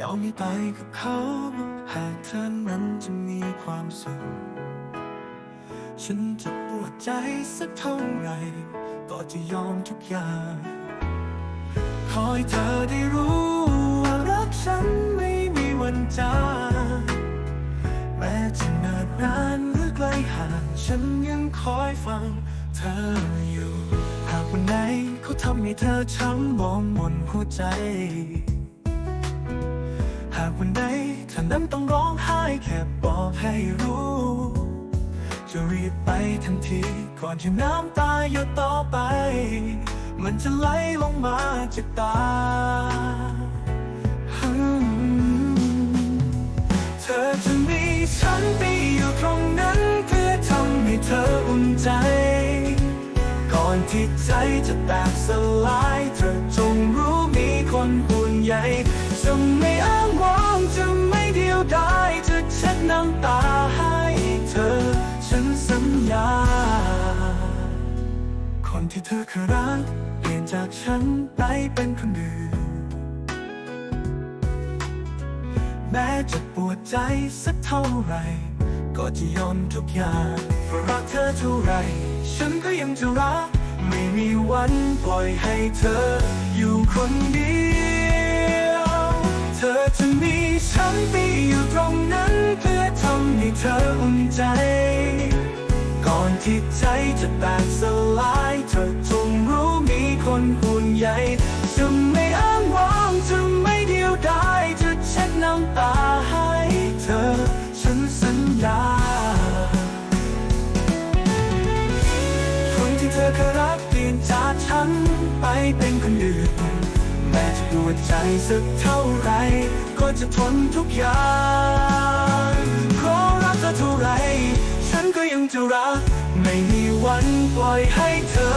ยอมให้ไปกับเขา หากเธอนั้นจะมีความสุข ฉันจะปวดใจสักเท่าไหร่ก็จะยอมทุกอย่าง ขอให้เธอได้รู้ว่ารักฉันไม่มีวันจางแม้จะนิ่นนานหรือไกลห่าง ฉันยังคอยฟังเธออยู่ หากวันไหนเขาทำให้เธอช้ำมองบนหัวใจ เธอนั้นต้องร้องไห้แค่บอกให้รู้ จะรีบไปทันที ก่อนที่น้ำตาหยดต่อไป มันจะไหลลงมาจากตา เธอจะมีฉันไปอยู่ตรงนั้นเพื่อทำให้เธออุ่นใจ ก่อนที่ใจจะแตกสลายเธอจงรู้มีคนห่วงใยจะไม่อ้างว้า น้ำตาให้เธอ ฉันสัญญา คนที่เธอเคยรัก เปลี่ยนจากฉันไปเป็นคนอื่น แม้จะปวดใจสักเท่าไหรก็จะยอมทุกอย่างเพราะรักเธอเท่าไหรฉันก็ยังจะรัก ไม่มีวันปล่อยให้เธออยู่คนเดียว ที่ใจจะแตกสลายเธอจงรู้มีคนห่วงใยจะไม่อ้างว้างจะไม่เดียวดายจะเช็ดน้ำตาให้เธอ ฉันสัญญาคนที่เธอเคยรักเปลี่ยนจากฉันไปเป็นคนอื่นแม้จะปวดใจสักเท่าไร ก็จะทนทุกอย่างเพราะรักเธอเท่าไร ก็ยังจะรัก ไม่มีวันปล่อยให้เธอ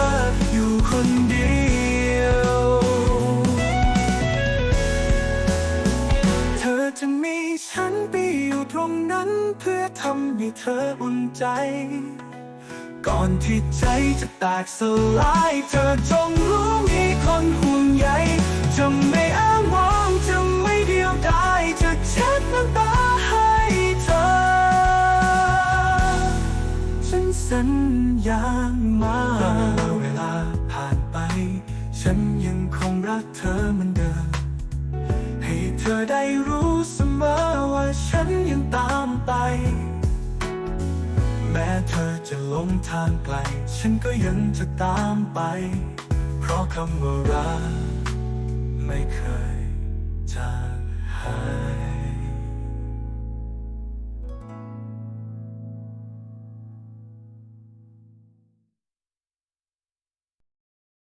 อยู่คนเดียว เธอจะมีฉันไปอยู่ตรงนั้นเพื่อทำให้เธออุ่นใจ ก่อนที่ใจจะแตกสลาย เธอจงรู้มีคนห่วงใยจะไม่ ญญามาเวลาผ่านไป ฉันยังคงรักเธอเหมือนเดิม ให้เธอได้รู้เสมอว่าฉันยังตามไป แม้เธอจะลงทางไกล ฉันก็ยังจะตามไป เพราะคำว่ารักไม่เคย